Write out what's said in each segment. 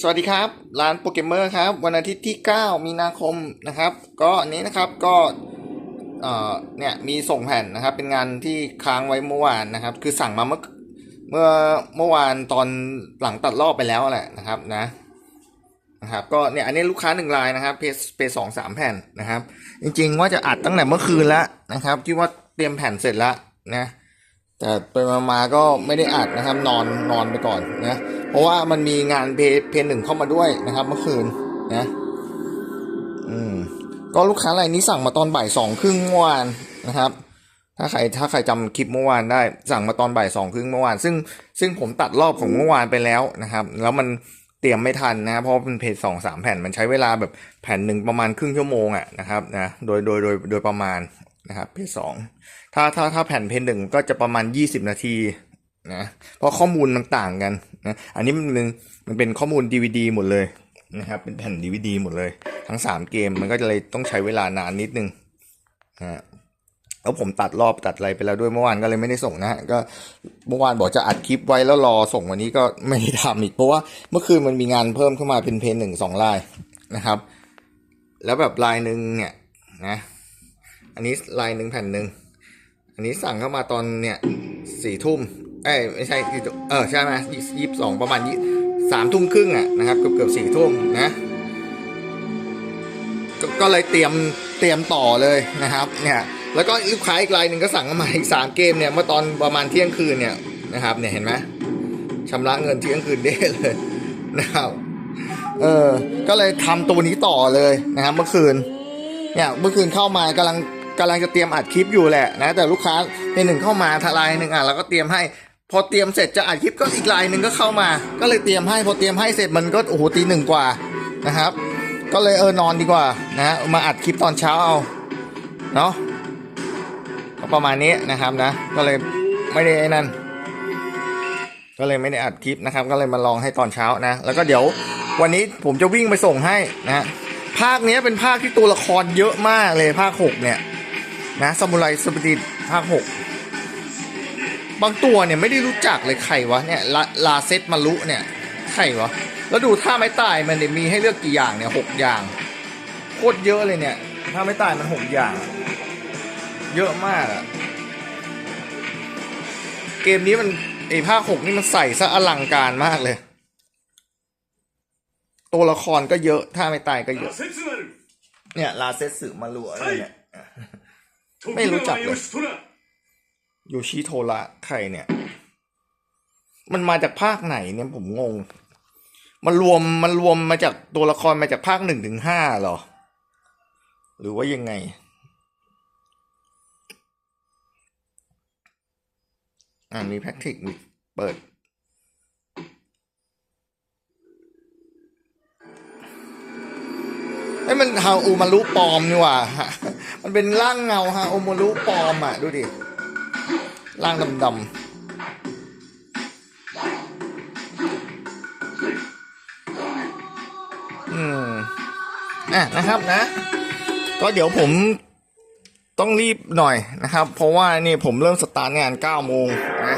สวัสดีครับร้านโปเกมเมอร์ครับ วันอาทิตย์ที่ 9 มีนาคมนะครับ ก็อันนี้นะครับก็เนี่ยมีส่งแผ่นนะครับ เป็นงานที่ค้างไว้เมื่อวานนะครับ คือสั่งมาเมื่อเมื่อเมื่อวานตอนหลังตัดรอบไปแล้วแหละนะครับนะนะครับ ก็เนี่ยอันนี้ลูกค้าหนึ่งรายนะครับ เพย์เพสองสามแผ่นนะครับ จริงๆว่าจะอัดตั้งแต่เมื่อคืนแล้วนะครับคิดว่าเตรียมแผ่นเสร็จแล้วนะ แต่ไปมาๆก็ไม่ได้อัดนะครับนอนนอนไปก่อนนะ เพราะว่ามันมีงานเพเพหนึ่งเข้ามาด้วยนะครับ เมื่อคืนนะ อืม ก็ลูกค้ารายนี้สั่งมาตอนบ่ายสองครึ่งเมื่อวานนะครับ ถ้าใครถ้าใครจำคลิปเมื่อวานได้สั่งมาตอนบ่ายสองครึ่งเมื่อวาน ซึ่งซึ่งผมตัดรอบของเมื่อวานไปแล้วนะครับ แล้วมันเตรียมไม่ทันนะ เพราะเป็นเพจสองสามแผ่นมันใช้เวลาแบบแผ่นหนึ่งประมาณครึ่งชั่วโมงอะนะครับนะโดยโดยโดยโดยประมาณนะครับเพจสอง ถ้าถ้าถ้าแผ่นเพจหนึ่งก็จะประมาณยี่สิบนาทีนะเพราะข้อมูลมันต่างกันนะอันนี้มันเป็นมันเป็นข้อมูล DVD หมดเลยนะครับเป็นแผ่น DVD หมดเลย ทั้งสามเกมมันก็จะเลยต้องใช้เวลานานนิดนึงนะฮะแล้วผมตัดรอบตัดอะไรไปแล้วด้วยเมื่อวานก็เลยไม่ได้ส่งนะฮะก็เมื่อวานบอกจะอัดคลิปไว้แล้วรอส่งวันนี้ก็ไม่ได้ทำอีกเพราะว่าเมื่อคืนมันมีงานเพิ่มเข้ามาเป็นเพนหนึ่งสองลายนะครับ แล้วแบบลายหนึ่งเนี่ยนะอันนี้ลายหนึ่งแผ่นหนึ่ง อันนี้สั่งเข้ามาตอนเนี่ยสี่ทุ่มเอ้ยไม่ใช่สี่ทุ่มเออใช่ไหมยี่สิบสองประมาณยี่สามทุ่มครึ่งอะนะครับเกือบเกือบสี่ทุ่มนะกก็เลยเตรียมเตรียมต่อเลยนะครับเนี่ยแล้วก็ลูกค้าอีกรายหนึ่งก็สั่งเข้ามาอีกสามเกมเนี่ยเมื่อตอนประมาณเที่ยงคืนเนี่ยนะครับเนี่ยเห็นไหมชำระเงินเที่ยงคืนได้เลยนะครับเออก็เลยทำตัวนี้ต่อเลยนะครับเมื่อคืนเนี่ยเมื่อคืนเข้ามากำลัง กำลังจะเตรียมอัดคลิปอยู่แหละนะ แต่ลูกค้าในหนึ่งเข้ามาทลายหนึ่งอะเราก็เตรียมให้ พอเตรียมเสร็จจะอัดคลิปก็อีกรายหนึ่งก็เข้ามา ก็เลยเตรียมให้พอเตรียมให้เสร็จมันก็โอ้โหตีหนึ่งกว่านะครับ ก็เลยเออนอนดีกว่านะมาอัดคลิปตอนเช้าเอาเนาะก็ประมาณนี้นะครับนะ ก็เลยไม่ได้นั่นก็เลยไม่ได้อัดคลิปนะครับ ก็เลยมาลองให้ตอนเช้านะ แล้วก็เดี๋ยววันนี้ผมจะวิ่งไปส่งให้นะ ภาคนี้เป็นภาคที่ตัวละครเยอะมากเลยภาคหกเนี่ย นะซามูไรสปิริตภาคหกบางตัวเนี่ยไม่ได้รู้จักเลยใครวะเนี่ยลาลาเซตมารุเนี่ยใครวะ แล้วดูท่าไม่ตายมันเนี่ยมีให้เลือกกี่อย่างเนี่ยหกอย่าง โคตรเยอะเลยเนี่ยท่าไม่ตายมันหกอย่าง เยอะมากอะเกมนี้มันไอภาคหกนี่มันใส่ซะอลังการมากเลย ตัวละครก็เยอะท่าไม่ตายก็เยอะ เนี่ยลาเซตสึมารุอะไรเนี่ย ไม่รู้จักเลยโยชิโทระใครเนี่ย มันมาจากภาคไหนเนี่ยผมงง มันรวมมันรวมมาจากตัวละครมาจากภาคหนึ่งถึงห้าหรอ หรือว่ายังไง อ่ามีแพ็กทิกมีเปิดไอ้มันฮาอูมารู้ปลอมนี่ว่า มันเป็นร่างเงาฮาอูมรุปลอมอะ ดูดิ ร่างดำๆอืมอะนะครับนะ ก็เดี๋ยวผมต้องรีบหน่อยนะครับ เพราะว่านี่ผมเริ่มสตาร์ทงาน9โมงนะ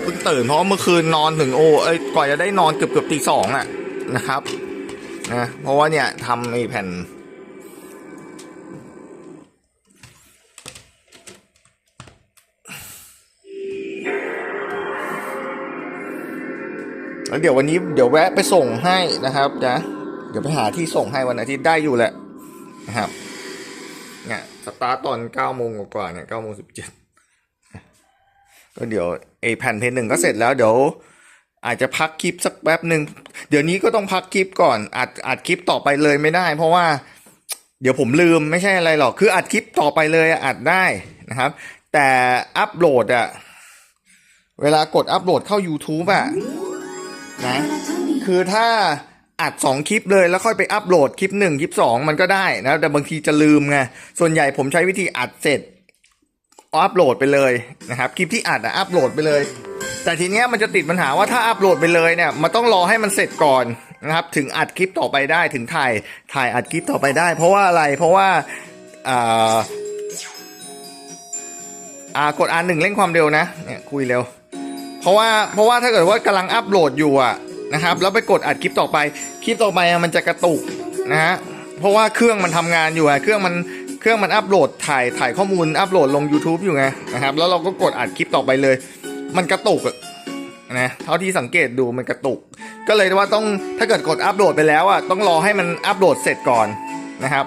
เพิ่งตื่นเพราะเมื่อคืนนอนถึงโอ้เอ้ยกว่าจะได้นอนเกือบเกือบตีสองอะนะครับนะเพราะว่าเนี่ยทำไอ้แผ่น แล้วเดี๋ยววันนี้เดี๋ยวแวะไปส่งให้นะครับนะเดี๋ยวไปหาที่ส่งให้วันอาทิตย์ได้อยู่แหละนะครับเนี่ยสตาร์ตตอนเก้าโมงกว่าเนี่ยเก้าโมงสิบเจ็ดก็เดี๋ยวไอแผ่นเพลงหนึ่งก็เสร็จแล้วเดี๋ยว อาจจะพักคลิปสักแป๊บหนึ่งเดี๋ยวนี้ก็ต้องพักคลิปก่อนอัดอัดคลิปต่อไปเลยไม่ได้ เพราะว่า เดี๋ยวผมลืมไม่ใช่อะไรหรอก คืออัดคลิปต่อไปเลยอะอัดได้นะครับ แต่อัปโหลดอะเวลากดอัปโหลดเข้า YouTube อะ นะ คือถ้าอัดสองคลิปเลยแล้วค่อยไปอัปโหลดคลิปหนึ่งคลิปสองมันก็ได้นะแต่บางทีจะลืมไงส่วนใหญ่ผมใช้วิธีอัดเสร็จอัปโหลดไปเลยนะครับคลิปที่อัดอะอัปโหลดไปเลย แต่ทีเนี้ยมันจะติดปัญหาว่าถ้าอัปโหลดไปเลยเนี่ยมันต้องรอให้มันเสร็จก่อนนะครับถึงอัดคลิปต่อไปได้ถึงถ่ายถ่ายอัดคลิปต่อไปได้ เพราะว่าอะไรเพราะว่าอ่าอ่ากดอันหนึ่งเร่งความเร็วนะเนี่ยคุยเร็ว เพราะว่าเพราะว่าถ้าเกิดว่ากำลังอัปโหลดอยู่อะนะครับ แล้วไปกดอัดคลิปต่อไป คลิปต่อไปมันจะกระตุกนะฮะเพราะว่าเครื่องมันทำงานอยู่อะเครื่องมันเครื่องมันอัปโหลดถ่ายถ่ายข้อมูลอัปโหลดลง YouTube อยู่ไงนะครับ แล้วเราก็กดอัดคลิปต่อไปเลย มันกระตุกนะเท่าที่สังเกตดูมันกระตุก ก็เลยว่าต้องถ้าเกิดกดอัปโหลดไปแล้วอะต้องรอให้มันอัปโหลดเสร็จก่อนนะครับ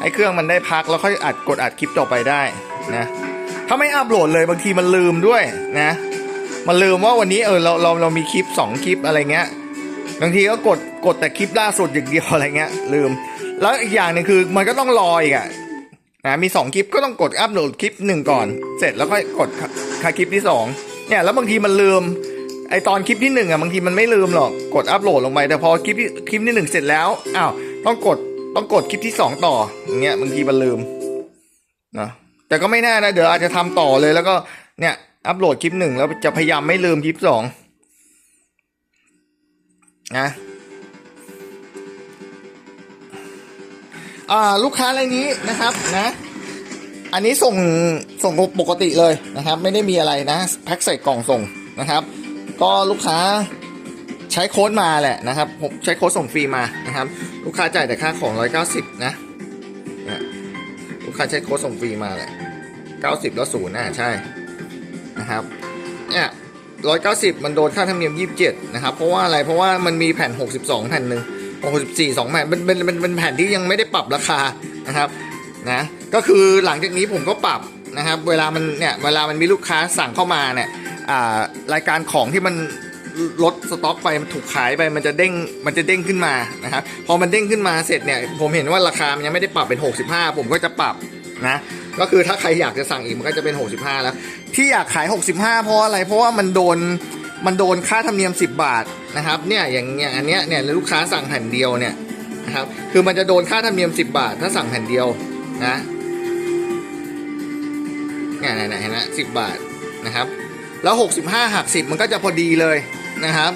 ให้เครื่องมันได้พักแล้วค่อยอัดกดอัดคลิปต่อไปได้นะถ้าไม่อัปโหลดเลยบางทีมันลืมด้วยนะ มันลืมว่าวันนี้เออเราเราเรามีคลิป 2 คลิปอะไรเงี้ยบางทีก็กดกดแต่คลิปล่าสุดอย่างเดียวอะไรเงี้ยลืม แล้วอีกอย่างหนึ่งคือมันก็ต้องรออีกอะนะมี 2 คลิปก็ต้องกดอัปโหลดคลิปหนึ่งก่อน เสร็จแล้วค่อยกดคาคลิปที่ 2 เนี่ยแล้วบางทีมันลืมไอตอนคลิปที่หนึ่งอะบางทีมันไม่ลืมหรอกกดอัปโหลดลงไปแต่พอคลิปที่คลิปที่หนึ่งเสร็จแล้วอ้าวต้องกดต้องกดคลิปที่สองต่ออย่างเงี้ยบางทีมันลืมนะแต่ก็ไม่แน่นะเดี๋ยวอาจจะทำต่อเลยแล้วก็เนี่ย อัปโหลดคลิปหนึ่งแล้วจะพยายามไม่ลืมคลิปสองนะอ่าลูกค้ารายนี้นะครับนะ อันนี้ส่งส่งปกติเลยนะครับ ไม่ได้มีอะไรนะแพ็คใส่กล่องส่งนะครับ ก็ลูกค้าใช้โค้ดมาแหละนะครับผมใช้โค้ดส่งฟรีมานะครับ ลูกค้าจ่ายแต่ค่าของ 190 นะเนี่ยลูกค้าใช้โค้ดส่งฟรีมาแหละ 90 แล้วศูนย์น่ะใช่ นะครับเนี่ย190มันโดนค่าธรรมเนียม27นะครับ เพราะว่าอะไรเพราะว่ามันมีแผ่น62แผ่นหนึ่ง64 2แผ่นเป็นเป็นเป็นเป็นแผ่นที่ยังไม่ได้ปรับราคานะครับนะก็คือหลังจากนี้ผมก็ปรับนะครับเวลามันเนี่ยเวลามันมีลูกค้าสั่งเข้ามาเนี่ยอ่ารายการของที่มันลดสต็อกไปมันถูกขายไปมันจะเด้งมันจะเด้งขึ้นมานะครับพอมันเด้งขึ้นมาเสร็จเนี่ยผมเห็นว่าราคามันยังไม่ได้ปรับเป็น 65 ผมก็จะปรับนะ ก็คือถ้าใครอยากจะสั่งอีกมันก็จะเป็น 65 แล้ว ที่อยากขาย 65 เพราะอะไร เพราะว่ามันโดนมันโดนค่าธรรมเนียม 10 บาทนะครับเนี่ยอย่างเงี้ยอันเนี้ยเนี่ยลูกค้าสั่งแผ่นเดียวเนี่ยนะครับคือมันจะโดนค่าธรรมเนียม 10 บาท ถ้าสั่งแผ่นเดียวนะเนี่ยเนี่ยเนี่ยเห็นไหมสิบบาทนะครับ แล้ว 65หัก10 มันก็จะพอดีเลยนะครับ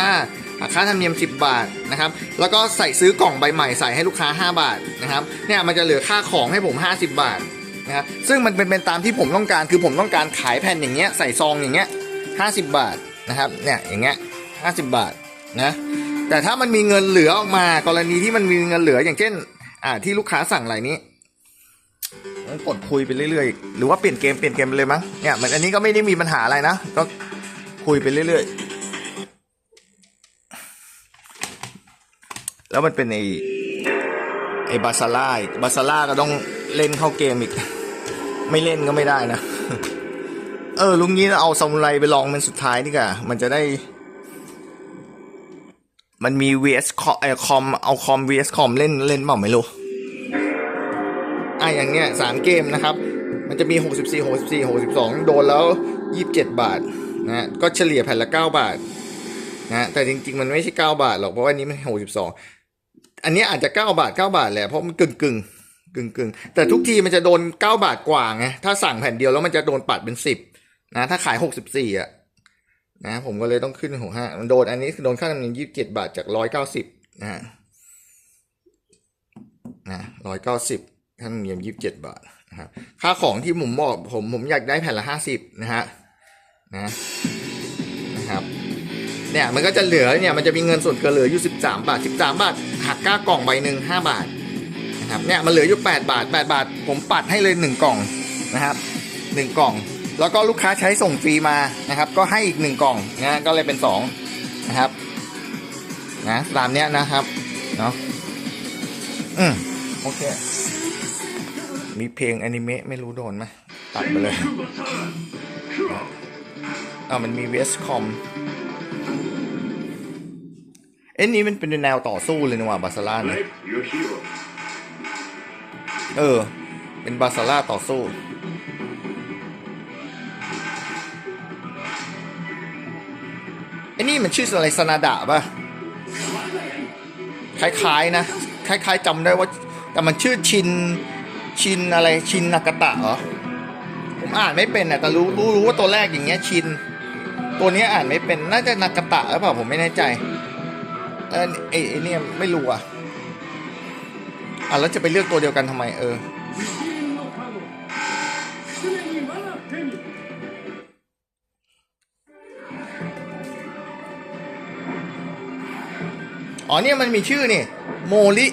65หักค่าธรรมเนียม 10 บาทนะครับ แล้วก็ใส่ซื้อกล่องใบใหม่ใส่ให้ลูกค้า 5 บาทนะครับ เนี่ยมันจะเหลือค่าของให้ผม 50 บาท นะครับซึ่งมันเป็นเป็นตามที่ผมต้องการคือผมต้องการขายแผ่นอย่างเงี้ยใส่ซองอย่างเงี้ย50บบาทนะครับเนี่ยอย่างเงี้ย50บบาทนะแต่ถ้ามันมีเงินเหลือออกมากรณีที่มันมีเงินเหลืออย่างเช่น อ่าที่ลูกค้าสั่งอะไรนี้ต้องกดคุยไปเรื่อยๆ หรือว่าเปลี่ยนเกมเปลี่ยนเกมเลยมั้งเนี่ยมันอันนี้ก็ไม่ได้มีปัญหาอะไรนะก็คุยไปเรื่อยๆ แล้วมันเป็นไอ้ไอ้บาซาร่าบาซาร่าก็ต้องเล่นเข้าเกมอีก ไม่เล่นก็ไม่ได้นะ เออลุงนี้เอาซามูไรไปลองเป็นสุดท้ายนี่กะมันจะได้ มันมี vs คอมไอคอมเอาคอม vs คอมเล่นเล่นเปล่าไม่รู้อะอย่างเนี้ยสามเกมนะครับ มันจะมี 64 64 62 โดนแล้ว 27 บาทนะก็เฉลี่ยแผ่นละ 9 บาทนะแต่จริงๆ มันไม่ใช่ 9 บาทหรอกเพราะว่านี้มัน 62 อันนี้อาจจะ 9 บาท 9 บาทแหละเพราะมันกึ่งกึ่ง กึ่งกึ่งแต่ทุกทีมันจะโดน9บาทกว่าไงถ้าสั่งแผ่นเดียวแล้วมันจะโดนปัดเป็น10นะ ถ้าขาย64อะนะผมก็เลยต้องขึ้นหกห้ามันโดนอันนี้คือโดนค่าธรรมเนียมยี่สิบเจ็ดบาทจากร้อยเก้าสิบนะฮะนะร้อยเก้าสิบค่าธรรมเนียมยี่สิบเจ็ดบาทนะครับค่าของที่ผมบอกผมผมอยากได้แผ่นละห้าสิบนะฮะนะนะครับเนี่ยมันก็จะเหลือเนี่ยมันจะมีเงินส่วนเกินเหลืออยู่สิบสามบาทสิบสามบาทหักค่ากล่องใบหนึ่งห้าบาท นะครับเนี่ยมันเหลืออยู่แปดบาทแปดบาท ผมปัดให้เลยหนึ่งกล่องนะครับหนึ่งกล่อง แล้วก็ลูกค้าใช้ส่งฟรีมานะครับ ก็ให้อีกหนึ่งกล่องนะก็เลยเป็นสองนะครับนะตามเนี้ยนะครับเนาะอืมโอเค มีเพลงอนิเมะไม่รู้โดนไหมตัดไปเลยอ่ามันมีเวสคอมเอ็นนี้มันเป็นแนวต่อสู้เลยนะว่าบาซาร่าเนี่ย เออ เป็นบาซาร่าต่อสู้ไอ้นี่มันชื่ออะไรสนาดะป่ะคล้ายๆนะ คล้ายๆจำได้ว่า แต่มันชื่อชิน ชินอะไรชินนากาตะเหรอ ผมอ่านไม่เป็นอะแต่รู้รู้รู้ว่าตัวแรกอย่างเงี้ยชิน ตัวนี้อ่านไม่เป็น น่าจะนากาตะหรือเปล่าผมไม่แน่ใจเออไอ้ไอ้เนี่ยไม่รู้อะ อะแล้วจะไปเลือกตัวเดียวกันทำไมเออ อ๋อเนี่ยมันมีชื่อนี่โมลิ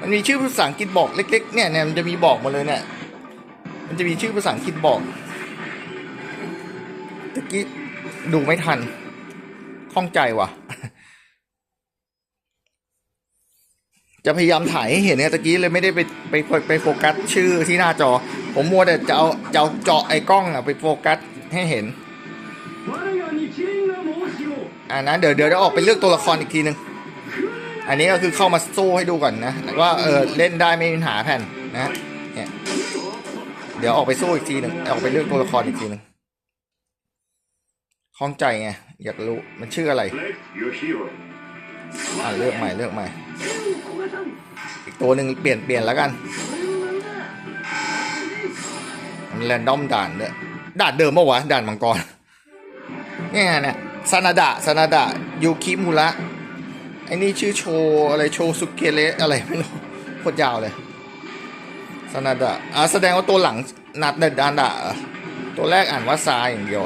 มันมีชื่อภาษาอังกฤษบอกเล็ก ๆ เนี่ยเนี่ยมันจะมีบอกมาเลยเนี่ย มันจะมีชื่อภาษาอังกฤษบอกตะกี้ดูไม่ทันข้องใจว่ะ จะพยายามถ่ายให้เห็นเนี่ยตะกี้เลยไม่ได้ไปไปไปโฟกัสชื่อที่หน้าจอ ผมมัวแต่จะเอาจะเจาะไอ้กล้องอะไปโฟกัสให้เห็นอ่านะเดี๋ยวเดี๋ยวจะออกไปเลือกตัวละครอีกทีนึง อันนี้ก็คือเข้ามาสู้ให้ดูก่อนนะว่าเออเล่นได้ไม่มีปัญหาแผ่นนะเนี่ยเดี๋ยวออกไปสู้อีกทีหนึ่งออกไปเลือกตัวละครอีกทีหนึ่งข้องใจไงอยากรู้มันชื่ออะไรอ่าเลือกใหม่เลือกใหม่ อีกตัวหนึ่งเปลี่ยนเปลี่ยนแล้วกัน มันแรนดอมด่านด้วยด่านเดิมปะวะด่านมังกรเนี่ยเนี่ยซานาดะซานาดะยูคิมุระไอ้นี่ชื่อโชอะไรโชสุเกเระอะไรไม่รู้โคตรยาวเลยซานาดะอะแสดงว่าตัวหลังนัดเดดานดะตัวแรกอ่านว่าซาอย่างเดียว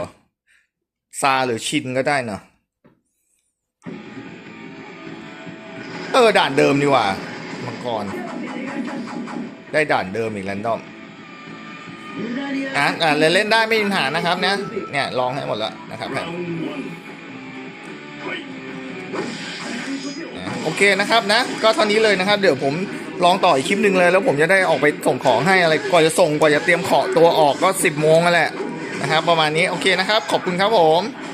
ซาหรือชินก็ได้เนอะ เออ ด่านเดิมดีกว่า มังกร ได้ด่านเดิมอีกแรนดอมอะอะเล่นเล่นได้ไม่มีปัญหานะครับเนี่ยเนี่ยลองให้หมดแล้วนะครับแผ่นโอเคนะครับนะ ก็เท่านี้เลยนะครับ เดี๋ยวผมลองต่ออีกคลิปหนึ่งเลย แล้วผมจะได้ออกไปส่งของให้อะไรกว่าจะส่งกว่าจะเตรียมขอตัวออกก็ 10โมงนั่นแหละนะครับ ประมาณนี้โอเคนะครับ ขอบคุณครับผม「